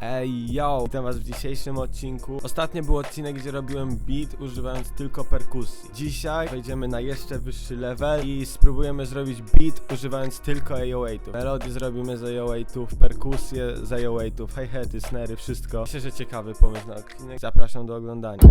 Ej, yo! Witam was w dzisiejszym odcinku. Ostatnio był odcinek, gdzie robiłem beat używając tylko perkusji. Dzisiaj wejdziemy na jeszcze wyższy level i spróbujemy zrobić beat używając tylko 808. Melody zrobimy z 808, perkusję z 808, hi-haty, snary, wszystko. Myślę, że ciekawy pomysł na odcinek. Zapraszam do oglądania.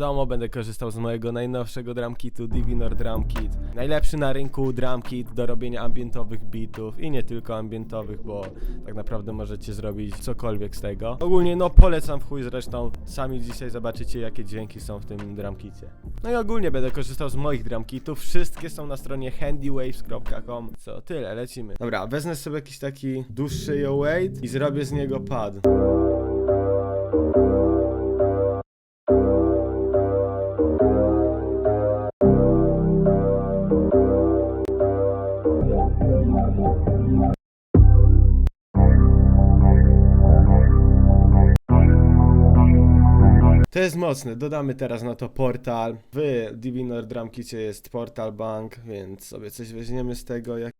Wiadomo, będę korzystał z mojego najnowszego drum kitu, Divinor Drum Kit. Najlepszy na rynku drum kit do robienia ambientowych beatów i nie tylko ambientowych, bo tak naprawdę możecie zrobić cokolwiek z tego. Ogólnie no polecam w chuj zresztą, sami dzisiaj zobaczycie jakie dźwięki są w tym drum kicie. No i ogólnie będę korzystał z moich drum kitów, wszystkie są na stronie handywaves.com. Co, tyle, lecimy. Dobra, wezmę sobie jakiś taki dłuższy weight i zrobię z niego pad. To jest mocne, dodamy teraz na to portal. W Divinor Drum Kicie jest portal bank, więc sobie coś weźmiemy z tego. Jak...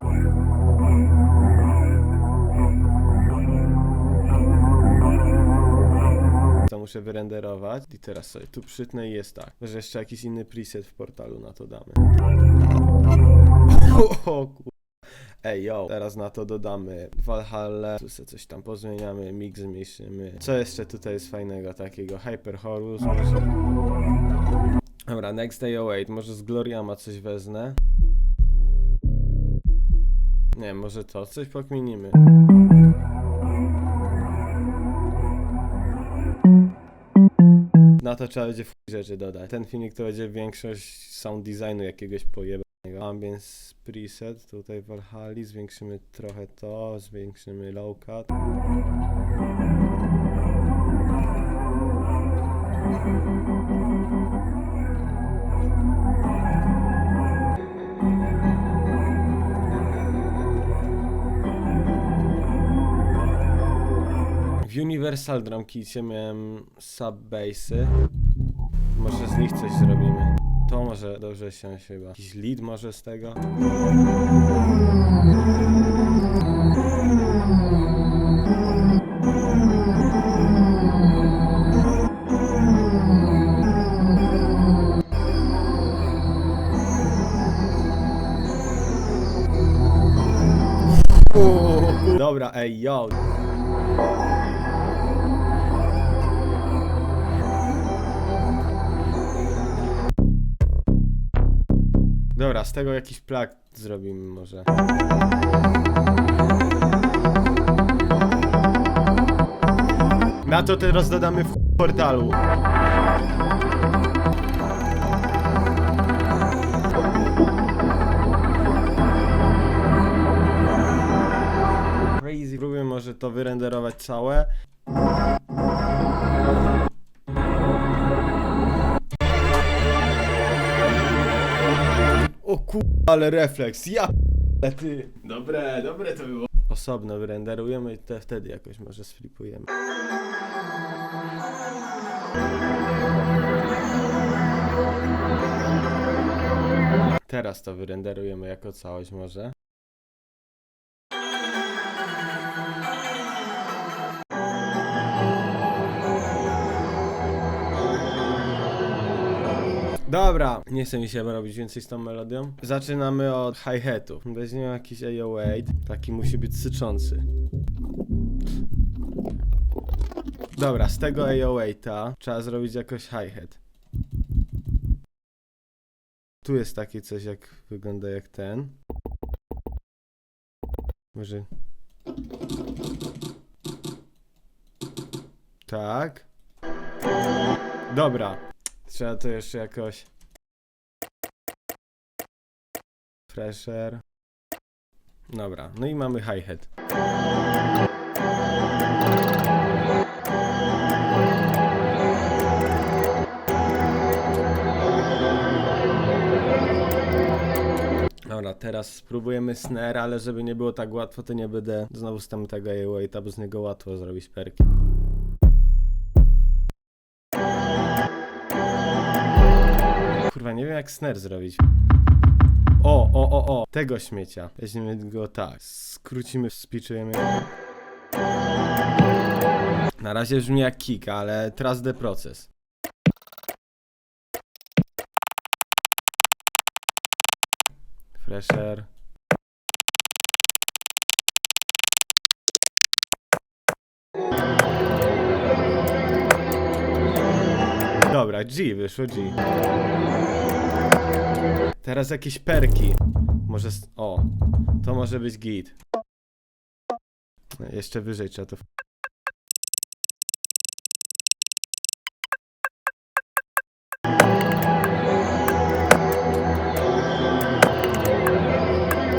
To muszę wyrenderować i teraz sobie tu przytnę i jest tak. Że jeszcze jakiś inny preset w portalu na to damy. O, ku... Ej, yo, teraz na to dodamy Valhalla, tu sobie coś tam pozmieniamy, mix zmniejszymy. Co jeszcze tutaj jest fajnego takiego? Hyper Horus. Dobra, Next Day 08, może z Gloriama coś wezmę. Nie, może to, coś pokminimy. Na to trzeba będzie w rzeczy dodać. Ten filmik to będzie większość sound designu jakiegoś Ambience preset, tutaj Valhalla, zwiększymy trochę to, zwiększymy low cut. W Universal Drum Kicie miałem sub-bassy. Może z nich coś zrobimy. To może dobrze się chyba. Jakiś lead może z tego? Dobra, ej, yo. Dobra, z tego jakiś plak zrobimy może. Na to teraz dodamy w portalu. Crazy. Próbuję może to wyrenderować całe. O ku... ale refleks, ja p- ty. Dobre, dobre to było. Osobno wyrenderujemy i te wtedy jakoś może sflipujemy. Teraz to wyrenderujemy jako całość może. Dobra, nie chcę mi się robić więcej z tą melodią. Zaczynamy od hi-hatu. Weźmiemy jakiś AO8, taki musi być syczący. Dobra, z tego AO8 trzeba zrobić jakoś hi-hat. Tu jest takie coś, jak wygląda jak ten. Może. Tak. Dobra. Trzeba to jeszcze jakoś. Fresher. Dobra, no i mamy hi-hat. Dobra, teraz spróbujemy snare, ale żeby nie było tak łatwo, to nie będę znowu z tamtego waita, bo z niego łatwo zrobić perki. Kurwa, nie wiem jak snare zrobić. O, o, o, o, tego śmiecia. Weźmiemy go tak, skrócimy, spiczujemy. Na razie brzmi jak kick, ale trust the proces. Fresher. Dobra, G, wyszło G. Teraz jakieś perki. Może. O, to może być git. Jeszcze wyżej trzeba to.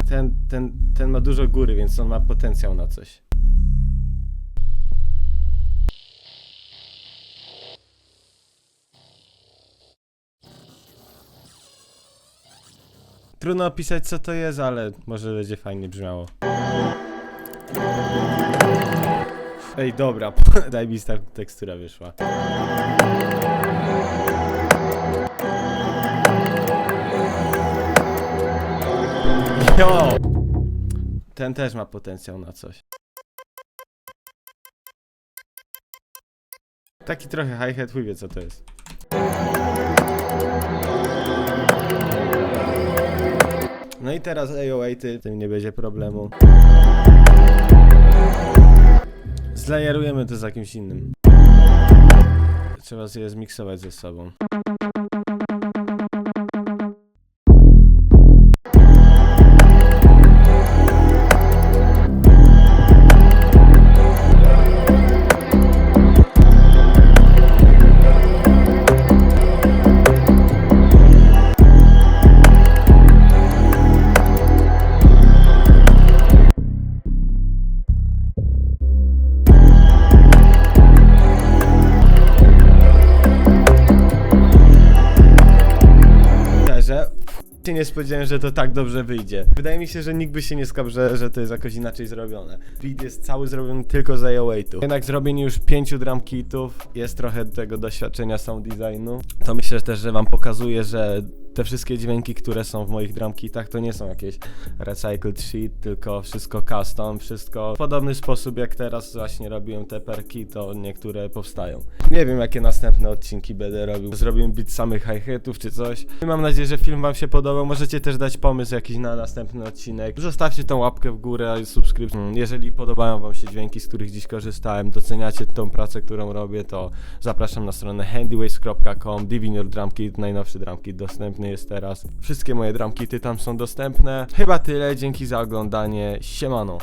Ten, ten, ten ma dużo góry, więc on ma potencjał na coś. Trudno opisać co to jest, ale może będzie fajnie brzmiało. Ej, dobra, daj mi ta tekstura wyszła. Jo! Ten też ma potencjał na coś. Taki trochę hi-hat, chuj wie co to jest. No i teraz AO8, tym nie będzie problemu. Zlejerujemy to z jakimś innym. Trzeba je zmiksować ze sobą. Się nie spodziewałem, że to tak dobrze wyjdzie. Wydaje mi się, że nikt by się nie skapł, że, że to jest jakoś inaczej zrobione. Beat jest cały zrobiony tylko z AO8. Jednak zrobienie już pięciu drum kitów, jest trochę tego doświadczenia sound designu. To myślę też, że wam pokazuje, że te wszystkie dźwięki, które są w moich drum kitach, to nie są jakieś recycled shit, tylko wszystko custom, wszystko w podobny sposób jak teraz właśnie robiłem te perki, to niektóre powstają. Nie wiem jakie następne odcinki będę robił. Zrobimy beat samych hi-hatów czy coś. Mam nadzieję, że film wam się podobał. Możecie też dać pomysł jakiś na następny odcinek. Zostawcie tą łapkę w górę i subskrypcję. Jeżeli podobają wam się dźwięki, z których dziś korzystałem, doceniacie tą pracę, którą robię, to zapraszam na stronę handyways.com. Divinior Drum Kit, najnowszy drum kit dostępny jest teraz. Wszystkie moje drum kity tam są dostępne. Chyba tyle, dzięki za oglądanie. Siemano.